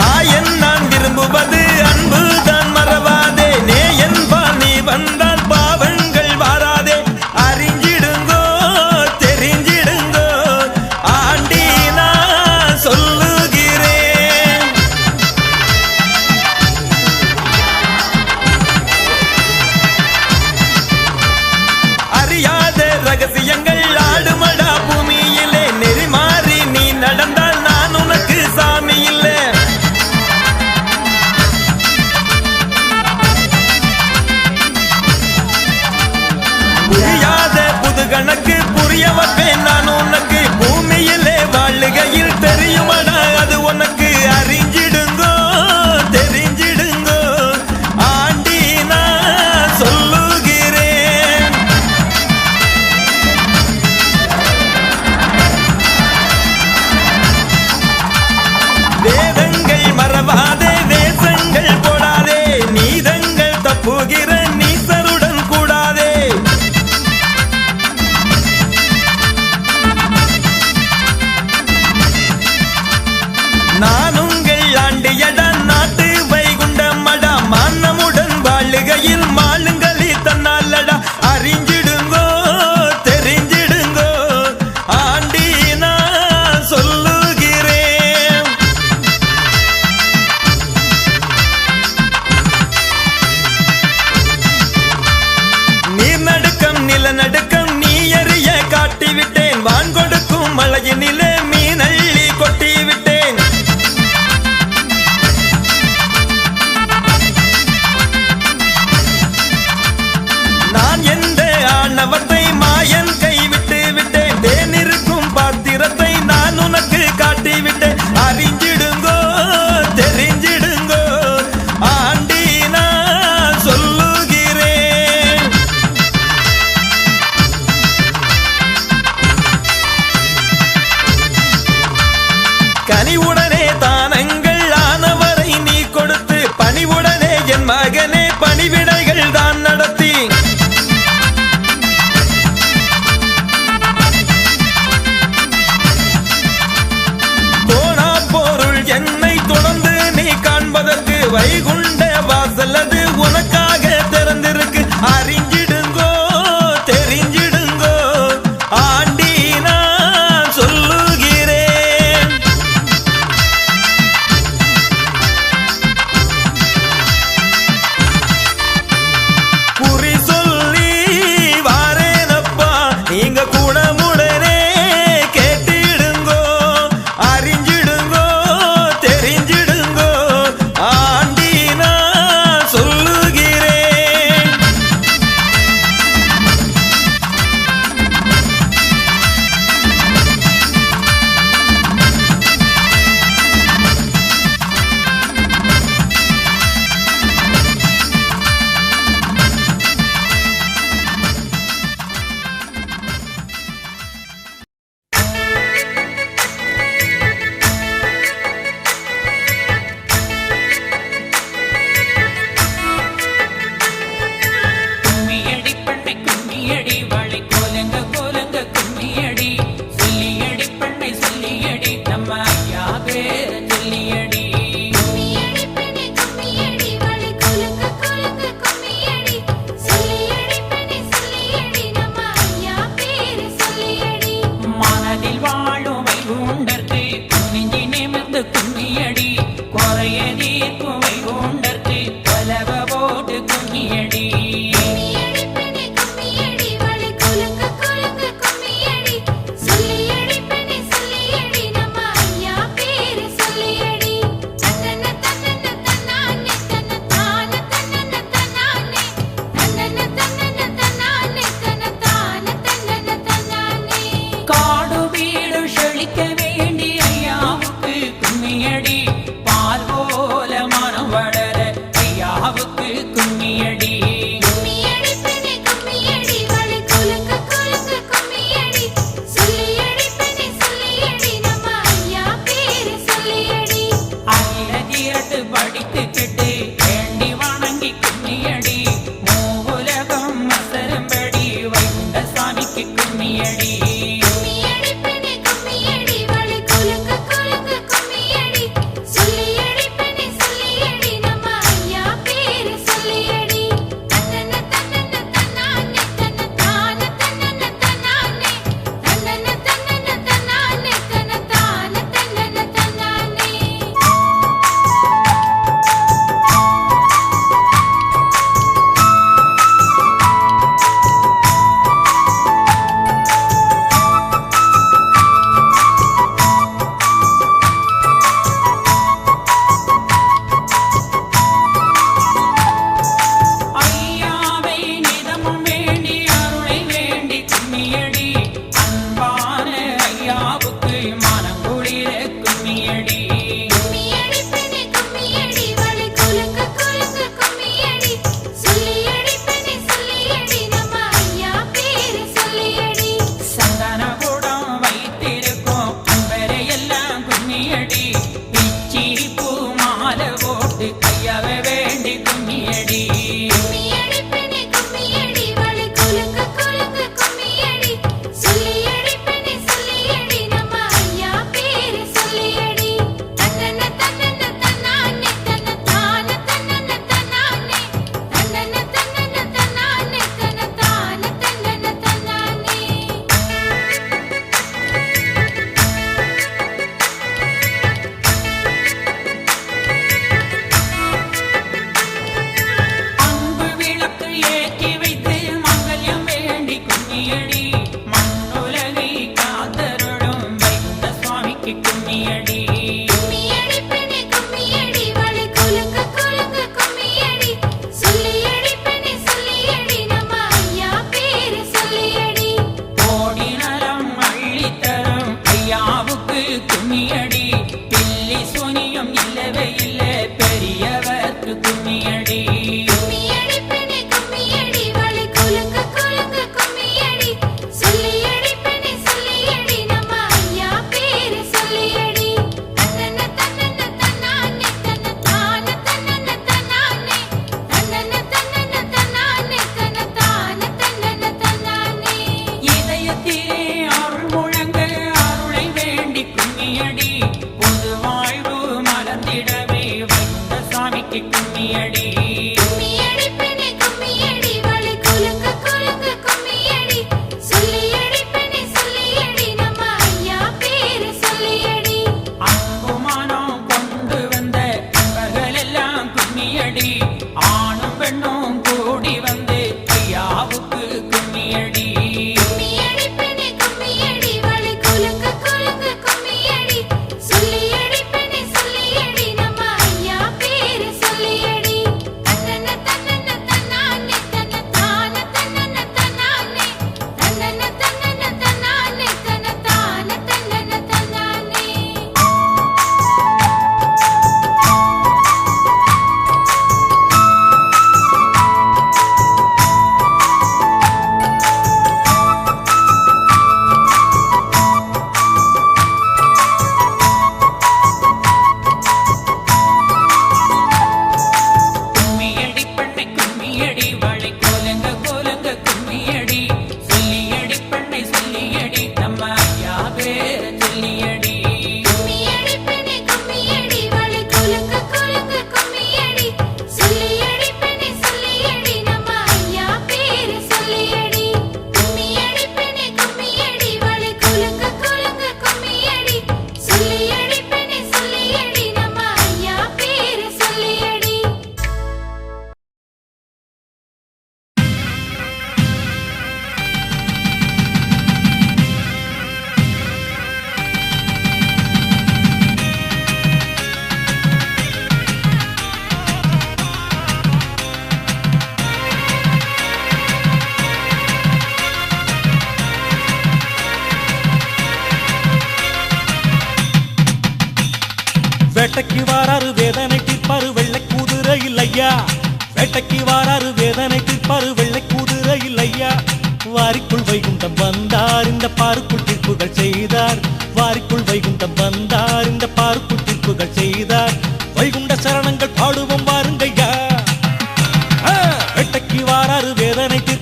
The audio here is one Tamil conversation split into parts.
ஆய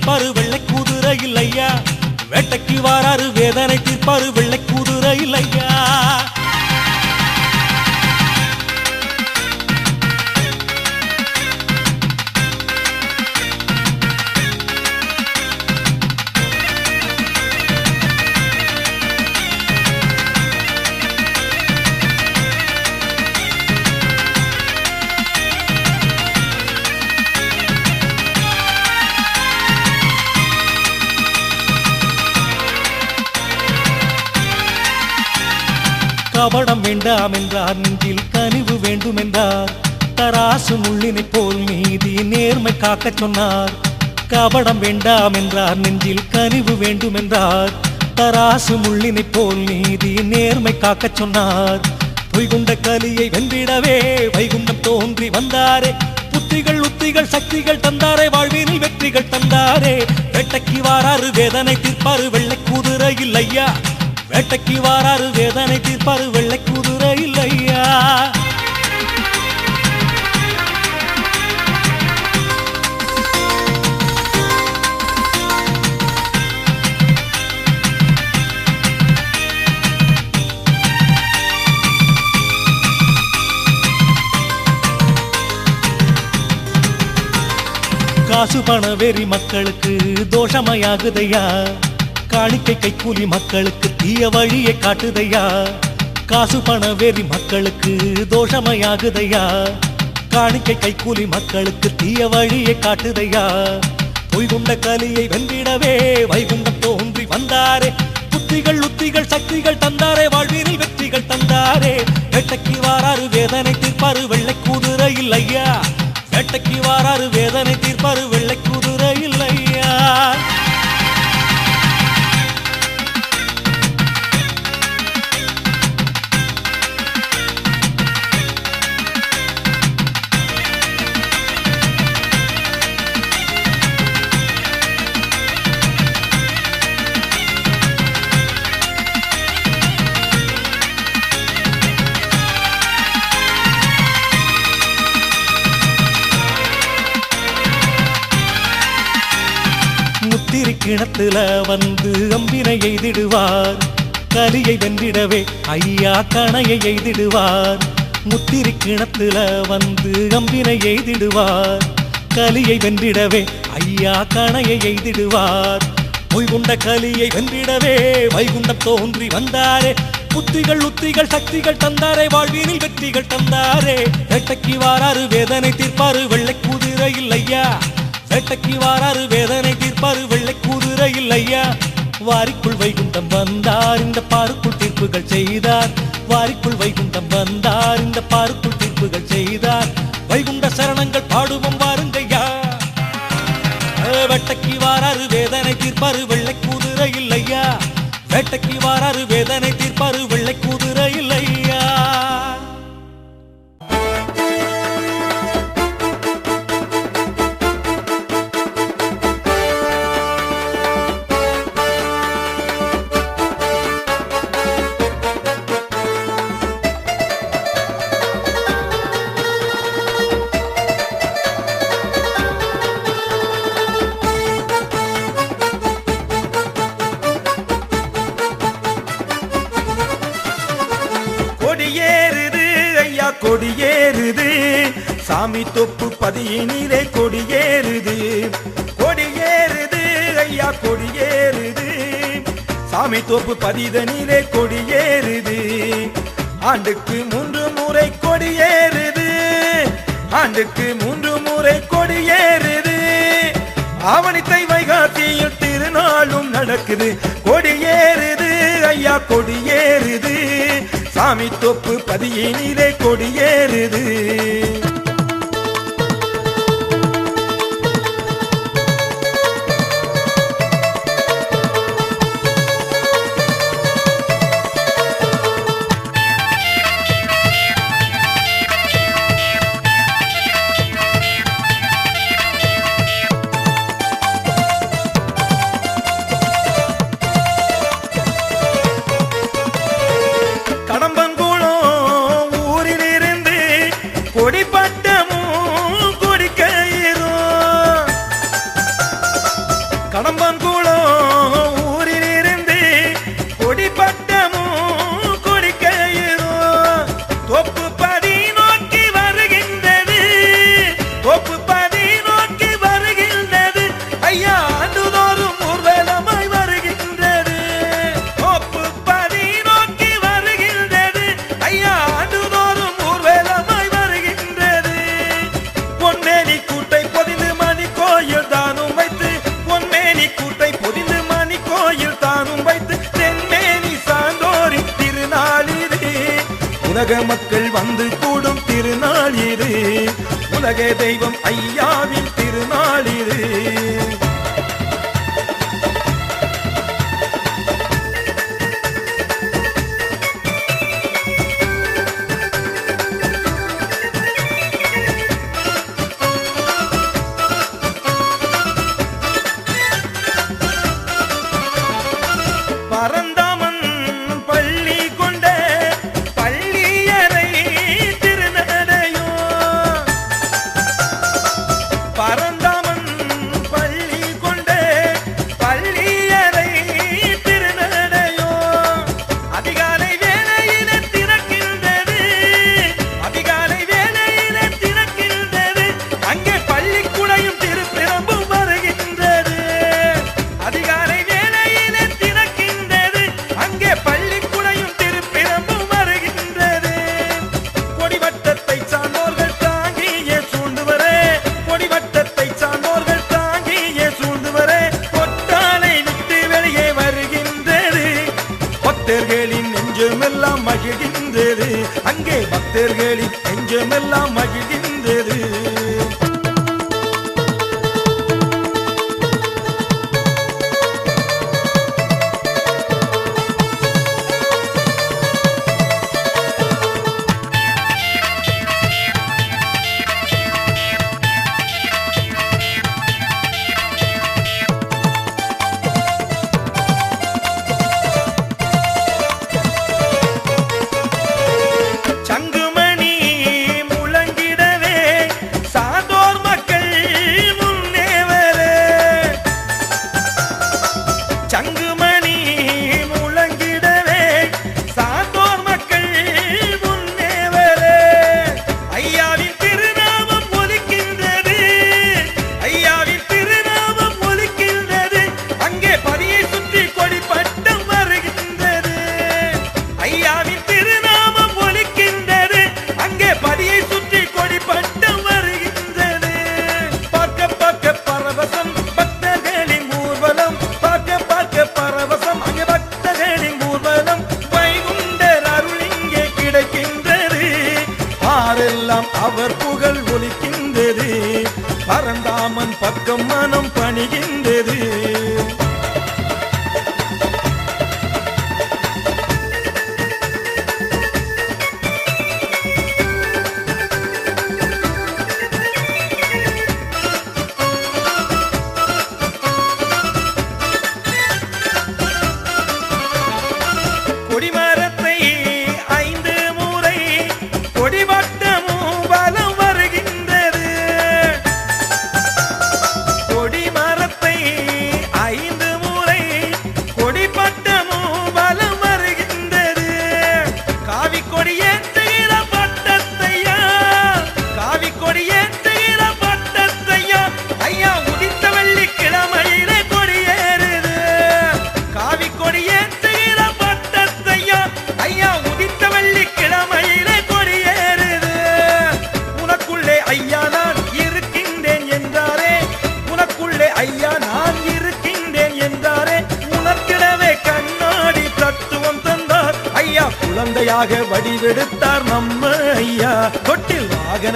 தீர்ப்பாரு வெள்ளை குதிரை இல்லையா? வேட்டைக்கு வாராரு வேதனை தீர்ப்பாரு வெள்ளை குதிரை இல்லை கபடம் வேண்டாம் என்றார். நெஞ்சில் கனிவு வேண்டும் என்றார். தராசு முள்ளினை போல் நீதி நேர்மை காக்கச் சொன்னார். கபடம் வேண்டாம் என்றார். நெஞ்சில் கனிவு வேண்டும் என்றார். தராசு முள்ளினை போல் நீதி நேர்மை காக்கச் சொன்னார். பொய்குண்ட கலியை வென்றிடவே வைகுண்டம் தோன்றி வந்தாரே. புத்திகள் உத்திகள் சக்திகள் தந்தாரே. வாழ்வினில் வெற்றிகள் தந்தாரே. வேட்டைக்கு வாராறு வேதனை தீர்ப்பாரு வெள்ளை குதிரை இல்லையா? வேட்டைக்கு வாராறு வேதனை தீர்ப்பாரு வெள்ளை குதிரை இல்லையா? காசு பண வெறி மக்களுக்கு தோஷமையாகுதையா? காணிக்கை கைக்கூலி மக்களுக்கு தீய வழியை காட்டுதையா? காசு பண வெறி மக்களுக்கு தோஷமையாகுதையா? காணிக்கை கைக்கூலி மக்களுக்கு தீய வழியை காட்டுதையா? பொய்குண்ட கலியை வென்றிடவே வைகுண்டம் தோன்றி வந்தாரே. புத்திகள் உத்திகள் சக்திகள் தந்தாரே. வாழ்வீரில் வெற்றிகள் தந்தாரே. வேட்டைக்கு வாராரு வேதனை தீர்ப்பாரு வெள்ளை குதிரையில் இல்லையா? வேட்டைக்கு வாராரு வேதனை தீர்ப்பாரு வெள்ளை குதிரையில் முத்திரி வந்து அம்பினை எய்திடுவார். கலியை வென்றிடவே ஐயா கணையை எய்திடுவார். முத்திரி கிணத்துல வந்து அம்பினை எய்திடுவார். கலியை வென்றிடவே ஐயா கணையை எய்திடுவார். பொய்குண்ட கலியை வென்றிடவே வைகுண்டம் தோன்றி வந்தாரே. புத்திகள் உத்திகள் சக்திகள் தந்தாரே. வாழ்வினில் வெற்றிகள் தந்தாரே. வேட்டைக்கு வாராறு வேதனை தீர்ப்பாரு வெள்ளை குதிரை இல்லையா? வேட்டைக்கு வாராரு வேதனை தீர்ப்பாரு வெள்ளை குதிரை இல்லையா? வாரிக்குள் வைகுண்டம் வந்தார் இந்த பாருக்குள் தீர்ப்புகள் செய்தார். வாரிக்குள் வைகுண்டம் வந்தார் இந்த பாருக்குள் தீர்ப்புகள் செய்தார். வைகுண்ட சரணங்கள் பாடுவோம் வாருங்கய்யா. வேட்டைக்கு வாராரு வேதனை தீர்ப்பாரு வெள்ளை குதிரை இல்லையா? வேட்டைக்கு வாராரு வேதனை தீர்ப்பாரு வெள்ளை குதிரை கொடியினிலே கொடியேறுது. கொடியேறுது ஐயா கொடியேறுது. சாமி தோப்பு பதிதனிலே கொடியேறுது. ஆண்டுக்கு மூன்று முறை கொடியேறுது. ஆண்டுக்கு மூன்று முறை கொடியேறுது. அவனித்தை வைகாசியில் திருநாளும் நடக்குது. கொடியேறுது ஐயா கொடியேறுது. சாமி தொப்பு பதியினிலே கொடியேறுது.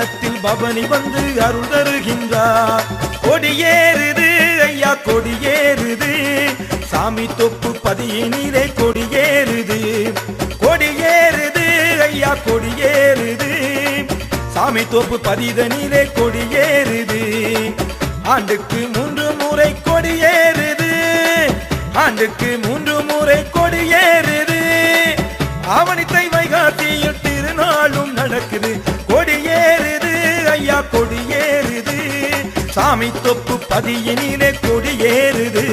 தொட்டில் பவனி வந்து அருள் தருகின்றார். கொடியேறுது ஐயா கொடியேறுது. சாமி தொப்பு பதியினிலே கொடியேறுது. கொடியேறுது ஐயா கொடியேறுது. சாமி தோப்பு பதிதனிலே கொடியேறுது. ஆண்டுக்கு மூன்று முறை கொடியேறுது. ஆண்டுக்கு மூன்று முறை கொடியேறுது. அவனித்தை வைகாட்டியில் திருநாளும் நடக்குது. சாமி தொப்பு பதியினிலே கொடியேறுது.